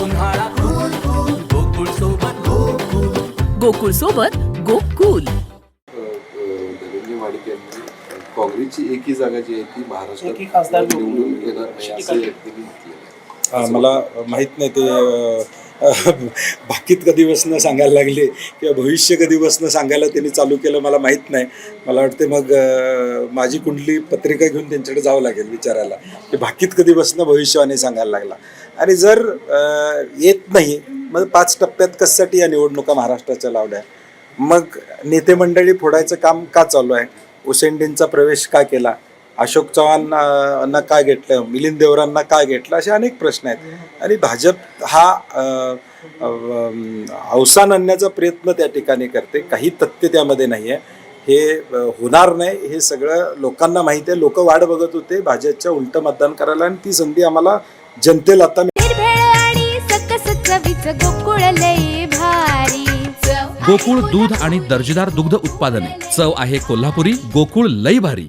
उन्हाळा फुल फुल गोकुळ सोबत गोकुल. गोकुळ सोबत गोकुल. काँग्रेसची एकी जागा जी आहे ती निवडून येणार नाही मला माहीत नाही ते बाकीत कधी बसणं सांगायला लागले किंवा भविष्य कधी बसणं सांगायला त्यांनी चालू केलं मला माहीत नाही. मला वाटते मग माझी कुंडली पत्रिका घेऊन त्यांच्याकडे जावं लागेल विचारायला. की बाकीत कधी बसणं भविष्यवाणी सांगायला लागला. आणि जर येत नाही मग पाच टप्प्यात कशासाठी या निवडणुका महाराष्ट्राच्या लावल्या? मग नेते मंडळी फोडायचं काम का चालू आहे? उसेंडींचा प्रवेश का केला? अशोक चव्हाण अं, ना का घेतलं मिलिंद देवरांना का घेतलं असे अनेक प्रश्न आहेत. आणि भाजप हा अवसान आणण्याचा प्रयत्न त्या ठिकाणी करते. काही तथ्य त्यामध्ये नाही आहे हे होणार नाही हे सगळं लोकांना माहिती आहे. लोक वाट बघत होते भाजपच्या उलटं मतदान करायला आणि ती संधी आम्हाला जनतेला आता गोकुळ दूध आणि दर्जेदार दुग्ध उत्पादने. चव आहे कोल्हापुरी गोकुळ लई भारी.